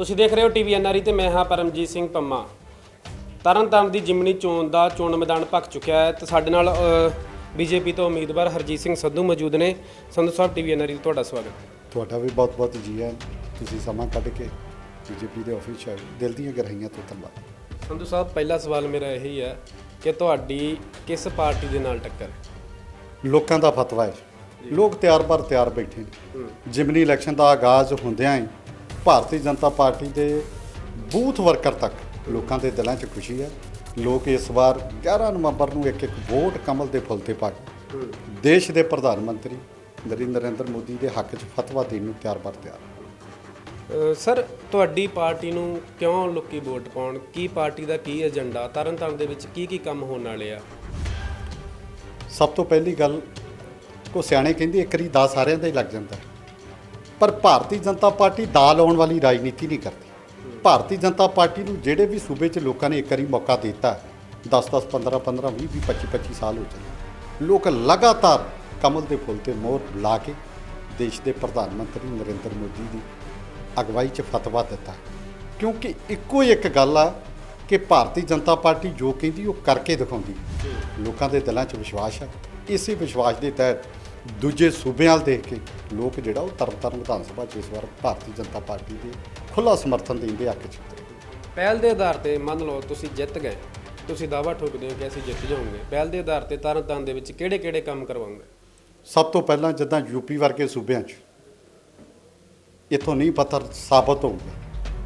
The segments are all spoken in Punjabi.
ਤੁਸੀਂ ਦੇਖ ਰਹੇ ਹੋ ਟੀਵੀ ਐਨਆਰਈ ਤੇ ਮੈਂ ਹਾਂ ਪਰਮਜੀਤ ਸਿੰਘ ਪੰਮਾ। ਤਰਨਤਾਰਨ ਦੀ ਜਿਮਨੀ ਚੋਣ ਦਾ ਚੋਣ ਮੈਦਾਨ ਭਖ ਚੁੱਕਿਆ ਹੈ ਤੇ ਸਾਡੇ ਨਾਲ ਬੀਜੇਪੀ ਤੋਂ ਉਮੀਦਵਾਰ ਹਰਜੀਤ ਸਿੰਘ ਸੰਧੂ ਮੌਜੂਦ ਨੇ। ਸੰਧੂ ਸਾਹਿਬ ਟੀਵੀ ਐਨਆਰਈ ਤੇ ਤੁਹਾਡਾ ਸਵਾਗਤ ਤੁਹਾਡਾ ਵੀ ਬਹੁਤ ਬਹੁਤ ਜੀ ਆਇਆਂ ਤੁਸੀਂ ਸਮਾਂ ਕੱਢ ਕੇ ਬੀਜੇਪੀ ਦੇ ਆਫਿਸ ਆਏ ਦਿਲ ਦੀਆਂ ਗਹਿਰਾਈਆਂ ਤੋਂ ਧੰਨਵਾਦ। ਸੰਧੂ ਸਾਹਿਬ ਪਹਿਲਾ ਸਵਾਲ ਮੇਰਾ ਇਹੀ ਹੈ ਕਿ ਤੁਹਾਡੀ ਕਿਸ ਪਾਰਟੀ ਦੇ ਨਾਲ ਟੱਕਰ ਹੈ? ਲੋਕਾਂ ਦਾ ਫਤਵਾ ਹੈ। ਲੋਕ ਤਿਆਰ ਬਰ ਤਿਆਰ ਬੈਠੇ ਨੇ। ਜਿਮਨੀ ਇਲੈਕਸ਼ਨ ਦਾ ਆਗਾਜ਼ ਹੁੰਦਿਆਂ ਹੀ ਭਾਰਤੀ ਜਨਤਾ ਪਾਰਟੀ ਦੇ ਬੂਥ ਵਰਕਰ ਤੱਕ ਲੋਕਾਂ ਦੇ ਦਿਲਾਂ 'ਚ ਖੁਸ਼ੀ ਹੈ। ਲੋਕ ਇਸ ਵਾਰ 11 ਨਵੰਬਰ ਨੂੰ ਇੱਕ ਇੱਕ ਵੋਟ ਕਮਲ ਦੇ ਫੁੱਲ ਤੇ ਪਾ ਕੇ ਦੇਸ਼ ਦੇ ਪ੍ਰਧਾਨ ਮੰਤਰੀ ਨਰਿੰਦਰ ਮੋਦੀ ਦੇ ਹੱਕ 'ਚ ਫਤਵਾ ਦੇਣ ਨੂੰ ਤਿਆਰ ਬਰ ਤਿਆਰ। ਸਰ ਤੁਹਾਡੀ ਪਾਰਟੀ ਨੂੰ ਕਿਉਂ ਲੋਕੀ ਵੋਟ ਪਾਉਣ? ਕੀ ਪਾਰਟੀ ਦਾ ਕੀ ਏਜੰਡਾ? ਤਰਨਤਾਰਨ ਦੇ ਵਿੱਚ ਕੀ ਕੀ ਕੰਮ ਹੋਣ ਵਾਲੇ ਆ? ਸਭ ਤੋਂ ਪਹਿਲੀ ਗੱਲ ਕੋ ਸਿਆਣੇ ਕਹਿੰਦੇ ਇੱਕ ਰੀ ਦਾ ਸਾਰਿਆਂ ਦਾ ਹੀ ਲੱਗ ਜਾਂਦਾ ਹੈ। ਪਰ ਭਾਰਤੀ ਜਨਤਾ ਪਾਰਟੀ ਦਾ ਲਾਉਣ ਵਾਲੀ ਰਾਜਨੀਤੀ ਨਹੀਂ ਕਰਦੀ। ਭਾਰਤੀ ਜਨਤਾ ਪਾਰਟੀ ਨੂੰ ਜਿਹੜੇ ਵੀ ਸੂਬੇ 'ਚ ਲੋਕਾਂ ਨੇ ਇੱਕ ਵਾਰੀ ਮੌਕਾ ਦਿੱਤਾ 10 10 15 15 20 20 25 25 ਸਾਲ ਹੋ ਚੱਲੇ। ਲੋਕ ਲਗਾਤਾਰ ਕਮਲ ਦੇ ਫੁੱਲ ਤੇ ਮੋਹਰ ਲਾ ਕੇ ਦੇਸ਼ ਦੇ ਪ੍ਰਧਾਨ ਮੰਤਰੀ ਨਰਿੰਦਰ ਮੋਦੀ ਦੀ ਅਗਵਾਈ 'ਚ ਫਤਵਾ ਦਿੱਤਾ। ਕਿਉਂਕਿ ਇੱਕੋ ਹੀ ਇੱਕ ਗੱਲ ਆ ਕਿ ਭਾਰਤੀ ਜਨਤਾ ਪਾਰਟੀ ਜੋ ਕਹਿੰਦੀ ਉਹ ਕਰਕੇ ਦਿਖਾਉਂਦੀ। ਲੋਕਾਂ ਦੇ ਦਿਲਾਂ 'ਚ ਵਿਸ਼ਵਾਸ ਹੈ ਇਸੇ ਵਿਸ਼ਵਾਸ ਦੇ ਤਹਿਤ ਦੂਜੇ ਸੂਬਿਆਂ ਵੱਲ ਦੇਖ ਕੇ ਲੋਕ ਜਿਹੜਾ ਉਹ ਤਰਨਤਾਰਨ ਵਿਧਾਨ ਸਭਾ 'ਚ ਇਸ ਵਾਰ ਭਾਰਤੀ ਜਨਤਾ ਪਾਰਟੀ ਦੇ ਖੁੱਲਾ ਸਮਰਥਨ ਦੇਣ ਦੇ ਹੱਕ 'ਚ। ਪਹਿਲ ਦੇ ਆਧਾਰ ਤੇ ਮੰਨ ਲਓ ਤੁਸੀਂ ਜਿੱਤ ਗਏ ਤੁਸੀਂ ਦਾਅਵਾ ਠੋਕਦੇ ਹੋ ਕਿ ਅਸੀਂ ਜਿੱਤ ਜਾਵਾਂਗੇ। ਪਹਿਲ ਦੇ ਆਧਾਰ ਤੇ ਤਰਨਤਾਰਨ ਦੇ ਵਿੱਚ ਕਿਹੜੇ ਕਿਹੜੇ ਕੰਮ ਕਰਵਾਉਂਗੇ? ਸਭ ਤੋਂ ਪਹਿਲਾਂ ਜਿੱਦਾਂ ਯੂਪੀ ਵਰਗੇ ਸੂਬਿਆਂ 'ਚ ਇਥੋਂ ਨਹੀਂ ਪੱਥਰ ਸਾਬਤ ਹੋਊਗਾ।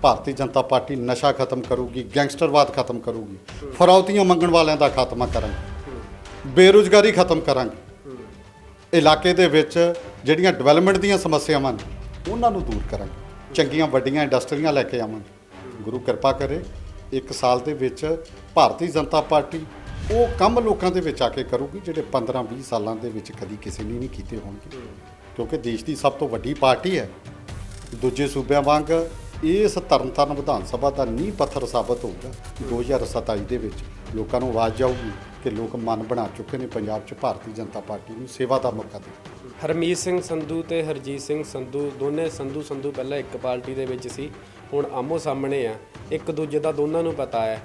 ਭਾਰਤੀ ਜਨਤਾ ਪਾਰਟੀ ਨਸ਼ਾ ਖਤਮ ਕਰੂਗੀ ਗੈਂਗਸਟਰਵਾਦ ਖਤਮ ਕਰੂਗੀ ਫਰੌਤੀਆਂ ਮੰਗਣ ਵਾਲਿਆਂ ਦਾ ਖਾਤਮਾ ਕਰਾਂਗੇ ਬੇਰੁਜ਼ਗਾਰੀ ਖਤਮ ਕਰਾਂਗੇ। ਇਲਾਕੇ ਦੇ ਵਿੱਚ ਜਿਹੜੀਆਂ ਡਿਵੈਲਪਮੈਂਟ ਦੀਆਂ ਸਮੱਸਿਆਵਾਂ ਨੇ, ਉਹਨਾਂ ਨੂੰ ਦੂਰ ਕਰਾਂਗੇ। ਚੰਗੀਆਂ ਵੱਡੀਆਂ ਇੰਡਸਟਰੀਆਂ ਲੈ ਕੇ ਆਵਾਂਗੇ। ਗੁਰੂ ਕਿਰਪਾ ਕਰੇ, ਇੱਕ ਸਾਲ ਦੇ ਵਿੱਚ ਭਾਰਤੀ ਜਨਤਾ ਪਾਰਟੀ ਉਹ ਕੰਮ ਲੋਕਾਂ ਦੇ ਵਿੱਚ ਆ ਕੇ ਕਰੂਗੀ, ਜਿਹੜੇ 15 20 ਸਾਲਾਂ ਦੇ ਵਿੱਚ ਕਦੀ ਕਿਸੇ ਨੇ ਨਹੀਂ ਕੀਤੇ ਹੋਣਗੇ। ਕਿਉਂਕਿ ਦੇਸ਼ ਦੀ ਸਭ ਤੋਂ ਵੱਡੀ ਪਾਰਟੀ ਹੈ। ਦੂਜੇ ਸੂਬਿਆਂ ਵਾਂਗ ਇਸ ਤਰਨਤਾਰਨ ਵਿਧਾਨ ਸਭਾ ਦਾ ਨੀਂਹ ਪੱਥਰ ਸਾਬਤ ਹੋਊਗਾ। 2027 ਦੇ ਵਿੱਚ ਲੋਕਾਂ ਨੂੰ ਆਵਾਜ਼ ਜਾਊਗੀ। ਕਿ ਲੋਕ ਮਨ ਬਣਾ ਚੁੱਕੇ ਨੇ ਪੰਜਾਬ 'ਚ ਭਾਰਤੀ ਜਨਤਾ ਪਾਰਟੀ ਨੂੰ ਸੇਵਾ ਦਾ ਮੌਕਾ ਦੇ। ਹਰਮੀਤ ਸਿੰਘ ਸੰਧੂ ਤੇ ਹਰਜੀਤ ਸਿੰਘ ਸੰਧੂ ਦੋਨੇ ਸੰਧੂ ਸੰਧੂ ਪਹਿਲਾਂ ਇੱਕ ਪਾਰਟੀ ਦੇ ਵਿੱਚ ਸੀ ਹੁਣ ਆਮੋ ਸਾਹਮਣੇ ਆ। ਇੱਕ ਦੂਜੇ ਦਾ ਦੋਨਾਂ ਨੂੰ ਪਤਾ ਹੈ।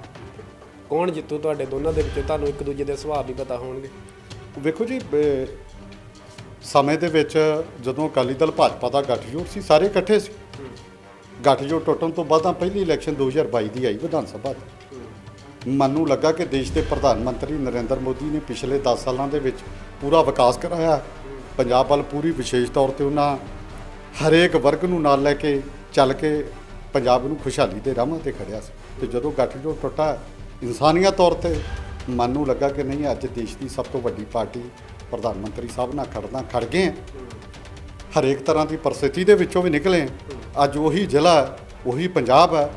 ਕੌਣ ਜਿੱਤੂ ਤੁਹਾਡੇ ਦੋਨਾਂ ਦੇ ਵਿੱਚੋਂ? ਤੁਹਾਨੂੰ ਇੱਕ ਦੂਜੇ ਦੇ ਸੁਭਾਅ ਵੀ ਪਤਾ ਹੋਣਗੇ। ਵੇਖੋ ਜੀ ਸਮੇਂ ਦੇ ਵਿੱਚ ਜਦੋਂ ਅਕਾਲੀ ਦਲ ਭਾਜਪਾ ਦਾ ਗੱਠਜੋੜ ਸੀ ਸਾਰੇ ਇਕੱਠੇ ਸੀ। ਗੱਠਜੋੜ ਟੁੱਟਣ ਤੋਂ ਬਾਅਦ ਤਾਂ ਪਹਿਲੀ ਇਲੈਕਸ਼ਨ 2022 ਦੀ ਆਈ ਵਿਧਾਨ ਸਭਾ ਦੀ। ਮਨ ਨੂੰ ਲੱਗਾ ਕਿ ਦੇਸ਼ ਦੇ ਪ੍ਰਧਾਨ ਮੰਤਰੀ ਨਰਿੰਦਰ ਮੋਦੀ ਨੇ ਪਿਛਲੇ 10 ਸਾਲਾਂ ਦੇ ਵਿੱਚ ਪੂਰਾ ਵਿਕਾਸ ਕਰਾਇਆ। ਪੰਜਾਬ ਵੱਲ ਪੂਰੀ ਵਿਸ਼ੇਸ਼ ਤੌਰ ਤੇ ਉਹਨਾਂ ਹਰੇਕ ਵਰਗ ਨੂੰ ਨਾਲ ਲੈ ਕੇ ਚੱਲ ਕੇ ਪੰਜਾਬ ਨੂੰ ਖੁਸ਼ਹਾਲੀ ਦੇ ਰਾਹਾਂ ਤੇ ਖੜਿਆ ਸੀ। ਤੇ ਜਦੋਂ ਗੱਠਜੋੜ ਟੁੱਟਾ ਇਨਸਾਨੀਅਤ ਤੌਰ ਤੇ ਮਨ ਨੂੰ ਲੱਗਾ ਕਿ ਨਹੀਂ ਅੱਜ ਦੇਸ਼ ਦੀ ਸਭ ਤੋਂ ਵੱਡੀ ਪਾਰਟੀ ਪ੍ਰਧਾਨ ਮੰਤਰੀ ਸਾਹਿਬ ਨਾਲ ਖੜਨਾ ਖੜ ਗਏ ਹਰੇਕ ਤਰ੍ਹਾਂ ਦੀ ਪਰਿਸਥਿਤੀ ਦੇ ਵਿੱਚੋਂ ਵੀ ਨਿਕਲੇ ਅੱਜ ਉਹੀ ਜ਼ਿਲ੍ਹਾ ਹੈ, ਉਹੀ ਪੰਜਾਬ ਹੈ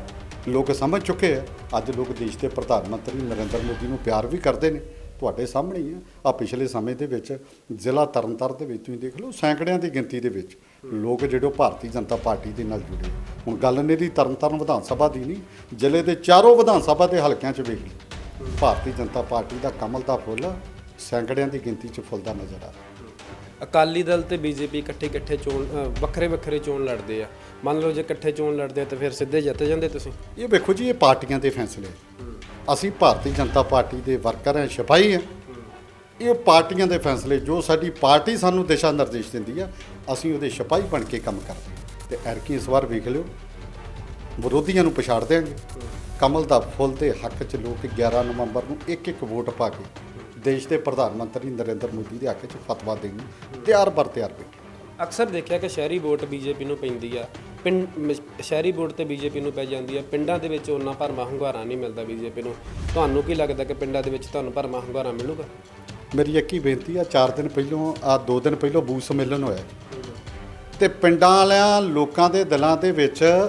ਲੋਕ ਸਮਝ ਚੁੱਕੇ ਹੈ ਅੱਜ ਲੋਕ ਦੇਸ਼ ਦੇ ਪ੍ਰਧਾਨ ਮੰਤਰੀ ਨਰਿੰਦਰ ਮੋਦੀ ਨੂੰ ਪਿਆਰ ਵੀ ਕਰਦੇ ਨੇ। ਤੁਹਾਡੇ ਸਾਹਮਣੇ ਹੀ ਹੈ ਆ ਪਿਛਲੇ ਸਮੇਂ ਦੇ ਵਿੱਚ ਜ਼ਿਲ੍ਹਾ ਤਰਨਤਾਰਨ ਦੇ ਵਿੱਚ ਤੁਸੀਂ ਦੇਖ ਲਓ, ਸੈਂਕੜਿਆਂ ਦੀ ਗਿਣਤੀ ਦੇ ਵਿੱਚ ਲੋਕ ਜਿਹੜੇ ਉਹ ਭਾਰਤੀ ਜਨਤਾ ਪਾਰਟੀ ਦੇ ਨਾਲ ਜੁੜੇ। ਹੁਣ ਗੱਲ ਨਹੀਂ ਦੀ ਤਰਨਤਾਰਨ ਵਿਧਾਨ ਸਭਾ ਦੀ ਨਹੀਂ, ਜ਼ਿਲ੍ਹੇ ਦੇ ਚਾਰੋਂ ਵਿਧਾਨ ਸਭਾ ਦੇ ਹਲਕਿਆਂ 'ਚ ਵੇਖ ਲਓ। ਭਾਰਤੀ ਜਨਤਾ ਪਾਰਟੀ ਦਾ ਕਮਲ ਦਾ ਫੁੱਲ ਸੈਂਕੜਿਆਂ ਦੀ ਗਿਣਤੀ 'ਚ ਫੁੱਲਦਾ ਨਜ਼ਰ ਆ ਰਿਹਾ। ਅਕਾਲੀ ਦਲ ਤੇ ਬੀਜੇਪੀ ਇਕੱਠੇ ਇਕੱਠੇ ਚੋਣ ਵੱਖਰੇ ਵੱਖਰੇ ਚੋਣ ਲੜਦੇ ਆ। ਮੰਨ ਲਓ ਜੇ ਇਕੱਠੇ ਚੋਣ ਲੜਦੇ ਆ ਤਾਂ ਫਿਰ ਸਿੱਧੇ ਜਿੱਤ ਜਾਂਦੇ ਤੁਸੀਂ। ਇਹ ਵੇਖੋ ਜੀ, ਇਹ ਪਾਰਟੀਆਂ ਦੇ ਫੈਸਲੇ। ਅਸੀਂ ਭਾਰਤੀ ਜਨਤਾ ਪਾਰਟੀ ਦੇ ਵਰਕਰ ਹਾਂ ਸਿਪਾਹੀ ਹਾਂ ਇਹ ਪਾਰਟੀਆਂ ਦੇ ਫੈਸਲੇ, ਜੋ ਸਾਡੀ ਪਾਰਟੀ ਸਾਨੂੰ ਦਿਸ਼ਾ ਨਿਰਦੇਸ਼ ਦਿੰਦੀ ਆ, ਅਸੀਂ ਉਹਦੇ ਸਿਪਾਹੀ ਬਣ ਕੇ ਕੰਮ ਕਰਦੇ ਹਾਂ ਤੇ ਐਰਕੀ ਇਸ ਵਾਰ ਵੇਖ ਲਿਓ, ਵਿਰੋਧੀਆਂ ਨੂੰ ਪਛਾੜ ਦੇਣਗੇ ਕਮਲ ਦਾ ਫੁੱਲ ਦੇ ਹੱਕ 'ਚ ਲੋਕ 11 ਨਵੰਬਰ ਨੂੰ ਇੱਕ ਇੱਕ ਵੋਟ ਪਾ ਕੇ ਦੇਸ਼ ਦੇ ਪ੍ਰਧਾਨ ਮੰਤਰੀ ਨਰਿੰਦਰ ਮੋਦੀ ਦੇ ਹੱਕ 'ਚ ਫਤਵਾ ਦੇਣ ਤਿਆਰ ਬਰ ਤਿਆਰ ਬੈਠੇ। ਅਕਸਰ ਦੇਖਿਆ ਕਿ ਸ਼ਹਿਰੀ ਵੋਟ ਬੀਜੇਪੀ ਨੂੰ ਪੈਂਦੀ ਆ। ਪਿੰਡ ਮ- ਸ਼ਹਿਰੀ ਵੋਟ ਤੇ ਬੀਜੇਪੀ ਨੂੰ ਪੈ ਜਾਂਦੀ ਆ। ਪਿੰਡਾਂ ਦੇ ਵਿੱਚ ਉਹਨਾਂ ਭਰਮਾ ਹੰਗਾਰਾ ਨਹੀਂ ਮਿਲਦਾ ਬੀਜੇਪੀ ਨੂੰ। ਤੁਹਾਨੂੰ ਕੀ ਲੱਗਦਾ ਕਿ ਪਿੰਡਾਂ ਦੇ ਵਿੱਚ ਤੁਹਾਨੂੰ ਭਰਮਾ ਹੰਗਾਰਾ ਮਿਲੂਗਾ? ਮੇਰੀ ਇੱਕ ਹੀ ਬੇਨਤੀ ਆ 4 ਦਿਨ ਪਹਿਲੋਂ ਆ 2 ਦਿਨ ਪਹਿਲੋਂ ਬੂਥ ਸੰਮੇਲਨ ਹੋਇਆ ਤੇ ਪਿੰਡਾਂ ਵਾਲਿਆਂ ਲੋਕਾਂ ਦੇ ਦਿਲਾਂ ਦੇ ਵਿੱਚ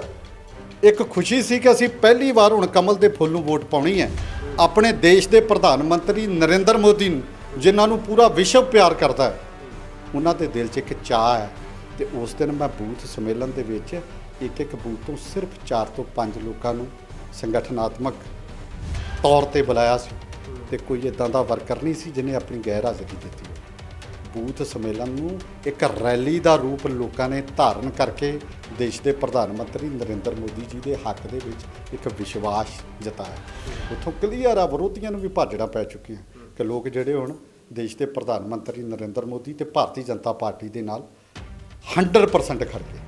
ਇੱਕ ਖੁਸ਼ੀ ਸੀ ਕਿ ਅਸੀਂ ਪਹਿਲੀ ਵਾਰ ਹੁਣ ਕਮਲ ਦੇ ਫੁੱਲ ਨੂੰ ਵੋਟ ਪਾਉਣੀ ਹੈ। ਆਪਣੇ ਦੇਸ਼ ਦੇ ਪ੍ਰਧਾਨ ਮੰਤਰੀ ਨਰਿੰਦਰ ਮੋਦੀ ਨੂੰ, ਜਿਨ੍ਹਾਂ ਨੂੰ ਪੂਰਾ ਵਿਸ਼ਵ ਪਿਆਰ ਕਰਦਾ ਹੈ। ਉਹਨਾਂ ਦੇ ਦਿਲ 'ਚ ਇੱਕ ਚਾਹ ਹੈ ਤੇ ਉਸ ਦਿਨ ਮੈਂ ਬੂਥ ਸੰਮੇਲਨ ਦੇ ਵਿੱਚ ਇੱਕ ਇੱਕ ਬੂਥ ਤੋਂ ਸਿਰਫ 4 ਤੋਂ 5 ਲੋਕਾਂ ਨੂੰ ਸੰਗਠਨਾਤਮਕ ਤੌਰ ਤੇ ਬੁਲਾਇਆ ਸੀ ਤੇ ਕੋਈ ਇਦਾਂ ਦਾ ਵਰਕਰ ਨਹੀਂ ਸੀ ਜਿਹਨੇ ਆਪਣੀ ਗੈਰ ਹਾਜ਼ਰੀ ਦਿੱਤੀ। ਬੂਥ ਸੰਮੇਲਨ ਨੂੰ ਇੱਕ ਰੈਲੀ ਦਾ ਰੂਪ ਲੋਕਾਂ ਨੇ ਧਾਰਨ ਕਰਕੇ ਦੇਸ਼ ਦੇ ਪ੍ਰਧਾਨ ਮੰਤਰੀ ਨਰਿੰਦਰ ਮੋਦੀ ਜੀ ਦੇ ਹੱਕ ਦੇ ਵਿੱਚ ਇੱਕ ਵਿਸ਼ਵਾਸ ਜਤਾਇਆ। ਉੱਥੋਂ ਕਲੀਅਰ ਆ, ਵਿਰੋਧੀਆਂ ਨੂੰ ਵੀ ਭਾਜੜਾਂ ਪੈ ਚੁੱਕੀਆਂ ਕਿ ਲੋਕ ਜਿਹੜੇ ਹੁਣ ਦੇਸ਼ ਦੇ ਪ੍ਰਧਾਨ ਮੰਤਰੀ ਨਰਿੰਦਰ ਮੋਦੀ ਤੇ ਭਾਰਤੀ ਜਨਤਾ ਪਾਰਟੀ ਦੇ ਨਾਲ 100% ਖੜ ਗਏ।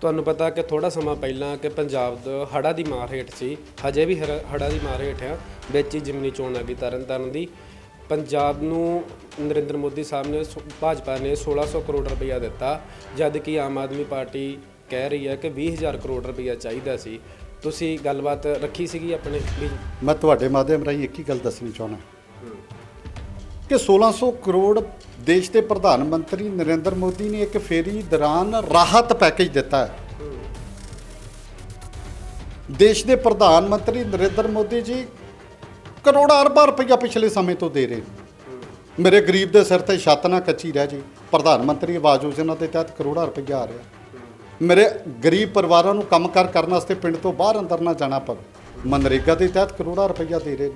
ਤੁਹਾਨੂੰ ਪਤਾ ਕਿ ਥੋੜਾ ਸਮਾਂ ਪਹਿਲਾਂ ਕਿ ਪੰਜਾਬ ਦਾ ਹੜਾ ਦੀ ਮਾਰ ਹੇਠ ਸੀ, ਹਜੇ ਵੀ ਹੜਾ ਦੀ ਮਾਰ ਹੇਠ ਆ, ਵਿੱਚ ਹੀ ਜਿਮਨੀ ਚੋਣ ਆ ਗਈ ਤਰਨ ਤਾਰਨ ਦੀ। ਪੰਜਾਬ ਨੂੰ ਨਰਿੰਦਰ ਮੋਦੀ ਸਾਹਿਬ ਨੇ ਸੋ- ਭਾਜਪਾ ਨੇ 1600 ਕਰੋੜ ਰੁਪਇਆ ਦਿੱਤਾ ਜਦ ਕਿ ਆਮ ਆਦਮੀ ਪਾਰਟੀ ਕਹਿ ਰਹੀ ਹੈ ਕਿ 20000 ਕਰੋੜ ਰੁਪਇਆ ਚਾਹੀਦਾ ਸੀ। ਤੁਸੀਂ ਗੱਲਬਾਤ ਰੱਖੀ ਸੀਗੀ ਆਪਣੇ ਵੀ ਮੈਂ ਤੁਹਾਡੇ ਮਾਧਿਅਮ ਰਾਹੀਂ ਇੱਕ ਹੀ ਗੱਲ ਦੱਸਣੀ ਚਾਹੁੰਦਾ। ਕਿ 1600 ਕਰੋੜ ਦੇਸ਼ ਦੇ ਪ੍ਰਧਾਨ ਮੰਤਰੀ ਨਰਿੰਦਰ ਮੋਦੀ ਨੇ ਇੱਕ ਫੇਰੀ ਦੌਰਾਨ ਰਾਹਤ ਪੈਕੇਜ ਦਿੱਤਾ ਹੈ। ਦੇਸ਼ ਦੇ ਪ੍ਰਧਾਨ ਮੰਤਰੀ ਨਰਿੰਦਰ ਮੋਦੀ ਜੀ ਕਰੋੜਾਂ ਅਰਬਾਂ ਰੁਪਈਆ ਪਿਛਲੇ ਸਮੇਂ ਤੋਂ ਦੇ ਰਹੇ। ਨੇ ਮੇਰੇ ਗਰੀਬ ਦੇ ਸਿਰ ਤੇ ਛੱਤ ਨਾ ਕੱਚੀ ਰਹਿ ਜੇ। ਪ੍ਰਧਾਨ ਮੰਤਰੀ ਆਵਾਸ ਯੋਜਨਾ ਦੇ ਤਹਿਤ ਕਰੋੜਾਂ ਰੁਪਈਆ ਆ ਰਿਹਾ। ਮੇਰੇ ਗਰੀਬ ਪਰਿਵਾਰਾਂ ਨੂੰ ਕੰਮਕਾਰ ਕਰਨ ਵਾਸਤੇ ਪਿੰਡ ਤੋਂ ਬਾਹਰ ਅੰਦਰ ਨਾ ਜਾਣਾ ਪਵੇ। ਮਨਰੇਗਾ ਦੇ ਤਹਿਤ ਕਰੋੜਾਂ ਰੁਪਈਆ ਦੇ ਰਹੇ ਨੇ।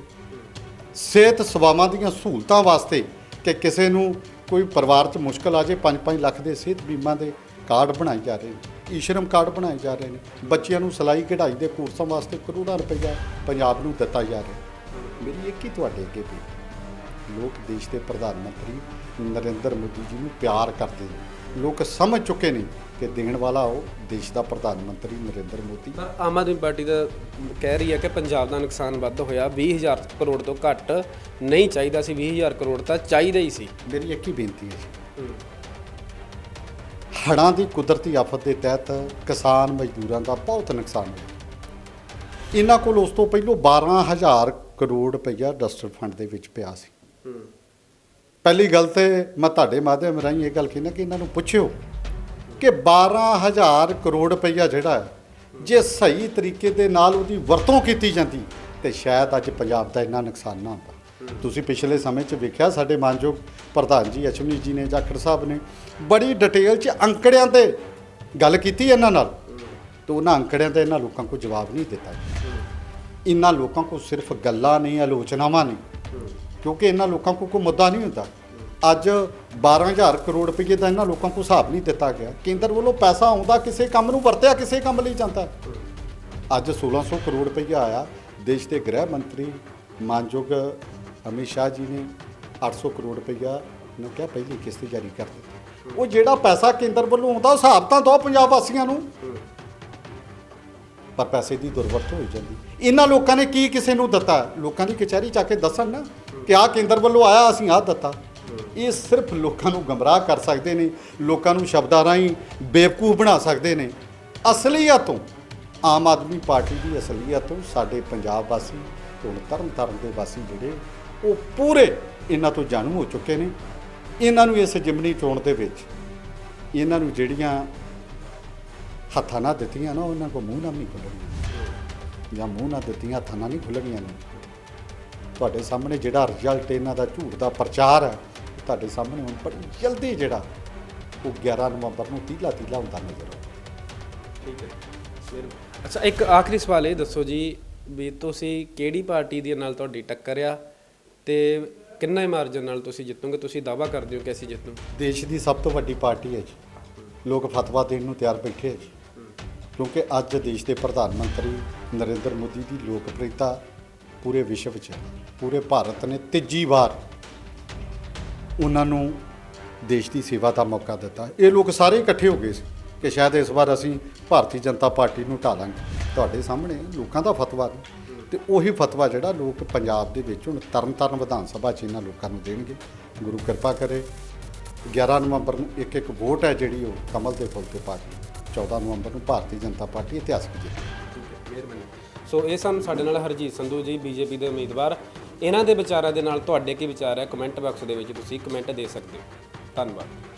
ਸਿਹਤ ਸੇਵਾਵਾਂ ਦੀਆਂ ਸਹੂਲਤਾਂ ਵਾਸਤੇ ਕਿ ਕਿਸੇ ਨੂੰ ਕੋਈ ਪਰਿਵਾਰ 'ਚ ਮੁਸ਼ਕਲ ਆ ਜੇ 5-5 ਲੱਖ ਦੇ ਸਿਹਤ ਬੀਮਾ ਦੇ ਕਾਰਡ ਬਣਾਏ ਜਾ ਰਹੇ ਨੇ। ਈਸ਼ਰਮ ਕਾਰਡ ਬਣਾਏ ਜਾ ਰਹੇ ਨੇ। ਬੱਚਿਆਂ ਨੂੰ ਸਿਲਾਈ ਕਢਾਈ ਦੇ ਕੋਰਸਾਂ ਵਾਸਤੇ ਕਰੋੜਾਂ ਰੁਪਈਆ ਪੰਜਾਬ ਨੂੰ ਦਿੱਤਾ ਜਾ ਰਿਹਾ। ਮੇਰੀ ਇੱਕ ਹੀ ਤੁਹਾਡੇ ਅੱਗੇ ਬੇਨਤੀ ਲੋਕ ਦੇਸ਼ ਦੇ ਪ੍ਰਧਾਨ ਮੰਤਰੀ ਨਰਿੰਦਰ ਮੋਦੀ ਜੀ ਨੂੰ ਪਿਆਰ ਕਰਦੇ ਨੇ। ਲੋਕ ਸਮਝ ਚੁੱਕੇ ਨੇ ਕਿ ਦੇਣ ਵਾਲਾ ਉਹ ਦੇਸ਼ ਦਾ ਪ੍ਰਧਾਨ ਮੰਤਰੀ ਨਰਿੰਦਰ ਮੋਦੀ। ਪਰ ਆਮ ਆਦਮੀ ਪਾਰਟੀ ਦਾ ਕਹਿ ਰਹੀ ਹੈ ਕਿ ਪੰਜਾਬ ਦਾ ਨੁਕਸਾਨ ਵੱਧ ਹੋਇਆ। 20000 ਕਰੋੜ ਤੋਂ ਘੱਟ ਨਹੀਂ ਚਾਹੀਦਾ ਸੀ। 20000 ਕਰੋੜ ਤਾਂ ਚਾਹੀਦਾ ਹੀ ਸੀ। ਮੇਰੀ ਇੱਕ ਹੀ ਬੇਨਤੀ ਹੈ ਜੀ। ਹੜ੍ਹਾਂ ਦੀ ਕੁਦਰਤੀ ਆਫਤ ਦੇ ਤਹਿਤ ਕਿਸਾਨ ਮਜ਼ਦੂਰਾਂ ਦਾ ਬਹੁਤ ਨੁਕਸਾਨ ਹੋਇਆ। ਇਹਨਾਂ ਕੋਲ ਉਸ ਤੋਂ ਪਹਿਲਾਂ 12000 ਕਰੋੜ ਰੁਪਈਆ ਡਸਟਰ ਫੰਡ ਦੇ ਵਿੱਚ ਪਿਆ ਸੀ। ਪਹਿਲੀ ਗੱਲ ਤੇ ਮੈਂ ਤੁਹਾਡੇ ਮਾਧਿਅਮ ਰਾਹੀਂ ਇਹ ਗੱਲ ਕਹਿਣਾ ਕਿ ਇਹਨਾਂ ਨੂੰ ਪੁੱਛਿਓ ਕਿ 12000 ਕਰੋੜ ਰੁਪਈਆ ਜਿਹੜਾ ਹੈ, ਜੇ ਸਹੀ ਤਰੀਕੇ ਦੇ ਨਾਲ ਉਹਦੀ ਵਰਤੋਂ ਕੀਤੀ ਜਾਂਦੀ, ਤੇ ਸ਼ਾਇਦ ਅੱਜ ਪੰਜਾਬ ਦਾ ਇੰਨਾ ਨੁਕਸਾਨ ਨਾ ਹੁੰਦਾ। ਤੁਸੀਂ ਪਿਛਲੇ ਸਮੇਂ 'ਚ ਵੇਖਿਆ ਸਾਡੇ ਮਾਨਯੋਗ ਪ੍ਰਧਾਨ ਜੀ ਅਸ਼ਵਨੀ ਜੀ ਨੇ ਜਾਖੜ ਸਾਹਿਬ ਨੇ ਬੜੀ ਡਿਟੇਲ 'ਚ ਅੰਕੜਿਆਂ ਤੇ ਗੱਲ ਕੀਤੀ ਇਹਨਾਂ ਨਾਲ, ਤੇ ਉਹਨਾਂ ਅੰਕੜਿਆਂ 'ਤੇ ਇਹਨਾਂ ਲੋਕਾਂ ਕੋਲ ਜਵਾਬ ਨਹੀਂ ਦਿੱਤਾ। ਇਹਨਾਂ ਲੋਕਾਂ ਕੋਲ ਸਿਰਫ ਗੱਲਾਂ ਨਹੀਂ, ਆਲੋਚਨਾਵਾਂ ਨੇ ਕਿਉਂਕਿ ਇਹਨਾਂ ਲੋਕਾਂ ਕੋਲ ਕੋਈ ਮੁੱਦਾ ਨਹੀਂ ਹੁੰਦਾ। ਅੱਜ 12000 ਕਰੋੜ ਰੁਪਏ ਦਾ ਇਹਨਾਂ ਲੋਕਾਂ ਕੋਲ ਹਿਸਾਬ ਨਹੀਂ ਦਿੱਤਾ ਗਿਆ। ਕੇਂਦਰ ਵੱਲੋਂ ਪੈਸਾ ਆਉਂਦਾ ਕਿਸੇ ਕੰਮ ਨੂੰ, ਵਰਤਿਆ ਕਿਸੇ ਕੰਮ ਲਈ ਜਾਂਦਾ। ਹੈ। ਅੱਜ 1600 ਕਰੋੜ ਰੁਪਈਆ ਆਇਆ। ਦੇਸ਼ ਦੇ ਗ੍ਰਹਿ ਮੰਤਰੀ ਮਾਨਯੋਗ ਅਮਿਤ ਸ਼ਾਹ ਜੀ ਨੇ 800 ਕਰੋੜ ਰੁਪਈਆ ਨੂੰ ਕਿਹਾ, ਪਹਿਲੀ ਕਿਸ਼ਤ ਜਾਰੀ ਕਰ ਦਿੱਤੀ। ਉਹ ਜਿਹੜਾ ਪੈਸਾ ਕੇਂਦਰ ਵੱਲੋਂ ਆਉਂਦਾ, ਉਹ ਹਿਸਾਬ ਤਾਂ ਦਿਓ ਪੰਜਾਬ ਵਾਸੀਆਂ ਨੂੰ। ਪਰ ਪੈਸੇ ਦੀ ਦੁਰਵਰਤ ਹੋਈ ਜਾਂਦੀ। ਇਹਨਾਂ ਲੋਕਾਂ ਨੇ ਕੀ ਕਿਸੇ ਨੂੰ ਦਿੱਤਾ? ਲੋਕਾਂ ਦੀ ਕਚਹਿਰੀ ਜਾ ਕੇ ਦੱਸਣ ਨਾ ਕਿ ਆਹ ਕੇਂਦਰ ਵੱਲੋਂ ਆਇਆ, ਅਸੀਂ ਆਹ ਦਿੱਤਾ। ਇਹ ਸਿਰਫ ਲੋਕਾਂ ਨੂੰ ਗਮਰਾਹ ਕਰ ਸਕਦੇ ਨੇ, ਲੋਕਾਂ ਨੂੰ ਸ਼ਬਦਾਂ ਰਾਹੀਂ ਬੇਵਕੂਫ ਬਣਾ ਸਕਦੇ ਨੇ। ਅਸਲੀਅਤ ਤੋਂ ਆਮ ਆਦਮੀ ਪਾਰਟੀ ਦੀ ਅਸਲੀਅਤ ਤੋਂ ਸਾਡੇ ਪੰਜਾਬ ਵਾਸੀ ਤੇ ਹੁਣ ਤਰਨ ਤਾਰਨ ਦੇ ਵਾਸੀ ਜਿਹੜੇ, ਉਹ ਪੂਰੇ ਇਹਨਾਂ ਤੋਂ ਜਾਣੂ ਹੋ ਚੁੱਕੇ ਨੇ। ਇਹਨਾਂ ਨੂੰ ਇਸ ਜਿਮਨੀ ਚੋਣ ਦੇ ਵਿੱਚ, ਇਹਨਾਂ ਨੂੰ ਜਿਹੜੀਆਂ ਹੱਥਾਂ ਨਾਲ ਦਿੱਤੀਆਂ ਨਾ ਉਹਨਾਂ ਕੋ ਮੂੰਹ ਨਾਲ ਨਹੀਂ ਖੁੱਲਣੀਆਂ ਜਾਂ ਮੂੰਹ ਨਾਲ ਦਿੱਤੀਆਂ ਹੱਥਾਂ ਨਾਲ ਨਹੀਂ ਖੁੱਲਣੀਆਂ ਨੇ। ਤੁਹਾਡੇ ਸਾਹਮਣੇ ਜਿਹੜਾ ਰਿਜ਼ਲਟ ਇਹਨਾਂ ਦਾ ਝੂਠ ਦਾ ਪ੍ਰਚਾਰ ਹੈ ਤੁਹਾਡੇ ਸਾਹਮਣੇ ਹੁਣ ਬੜੀ ਜਲਦੀ ਜਿਹੜਾ ਉਹ 11 ਨਵੰਬਰ ਨੂੰ ਤੀਲਾ ਤੀਲਾ ਹੁੰਦਾ ਨਜ਼ਰ ਆਉਂਦਾ। ਠੀਕ ਹੈ। ਅੱਛਾ ਇੱਕ ਆਖਰੀ ਸਵਾਲ ਇਹ ਦੱਸੋ ਜੀ ਵੀ ਤੁਸੀਂ ਕਿਹੜੀ ਪਾਰਟੀ ਦੇ ਨਾਲ ਤੁਹਾਡੀ ਟੱਕਰ ਆ ਤੇ ਕਿੰਨਾ ਮਾਰਜਨ ਨਾਲ ਤੁਸੀਂ ਜਿੱਤੋਗੇ? ਤੁਸੀਂ ਦਾਵਾ ਕਰਦੇ ਹੋ ਕਿ ਅਸੀਂ ਜਿੱਤੂ? ਦੇਸ਼ ਦੀ ਸਭ ਤੋਂ ਵੱਡੀ ਪਾਰਟੀ ਹੈ ਜੀ। ਲੋਕ ਫਤਵਾ ਦੇਣ ਨੂੰ ਤਿਆਰ ਬੈਠੇ ਹੈ ਕਿਉਂਕਿ ਅੱਜ ਦੇਸ਼ ਦੇ ਪ੍ਰਧਾਨ ਮੰਤਰੀ ਨਰਿੰਦਰ ਮੋਦੀ ਦੀ ਲੋਕਪ੍ਰਿਯਤਾ ਪੂਰੇ ਵਿਸ਼ਵ 'ਚ ਪੂਰੇ ਭਾਰਤ ਨੇ ਤੀਜੀ ਵਾਰ ਉਹਨਾਂ ਨੂੰ ਦੇਸ਼ ਦੀ ਸੇਵਾ ਦਾ ਮੌਕਾ ਦਿੱਤਾ। ਇਹ ਲੋਕ ਸਾਰੇ ਇਕੱਠੇ ਹੋ ਗਏ ਸੀ ਕਿ ਸ਼ਾਇਦ ਇਸ ਵਾਰ ਅਸੀਂ ਭਾਰਤੀ ਜਨਤਾ ਪਾਰਟੀ ਨੂੰ ਢਾਲਾਂਗੇ। ਤੁਹਾਡੇ ਸਾਹਮਣੇ ਲੋਕਾਂ ਦਾ ਫਤਵਾ ਨੇ ਤੇ ਉਹੀ ਫਤਵਾ ਜਿਹੜਾ ਲੋਕ ਪੰਜਾਬ ਦੇ ਵਿੱਚ ਹੁਣ ਤਰਨਤਾਰਨ ਵਿਧਾਨ ਸਭਾ 'ਚ ਇਹਨਾਂ ਲੋਕਾਂ ਨੂੰ ਦੇਣਗੇ। ਗੁਰੂ ਕਿਰਪਾ ਕਰੇ 11 ਨਵੰਬਰ ਨੂੰ ਇੱਕ ਇੱਕ ਵੋਟ ਹੈ ਜਿਹੜੀ ਉਹ ਕਮਲ ਦੇ ਫੁੱਲ ਤੇ ਪਾ ਕੇ 14 ਨਵੰਬਰ ਨੂੰ ਭਾਰਤੀ ਜਨਤਾ ਪਾਰਟੀ ਇਤਿਹਾਸਕ ਜਿੱਤ। ਮਿਹਰਬਾਨੀ ਸੋ ਇਹ ਸਨ ਸਾਡੇ ਨਾਲ ਹਰਜੀਤ ਸੰਧੂ ਜੀ, ਬੀਜੇਪੀ ਦੇ ਉਮੀਦਵਾਰ। ਇਹਨਾਂ ਦੇ ਵਿਚਾਰਾਂ ਦੇ ਨਾਲ ਤੁਹਾਡੇ ਕੀ ਵਿਚਾਰ ਹੈ? ਕਮੈਂਟ ਬਾਕਸ ਦੇ ਵਿੱਚ ਤੁਸੀਂ ਕਮੈਂਟ ਦੇ ਸਕਦੇ ਹੋ। ਧੰਨਵਾਦ।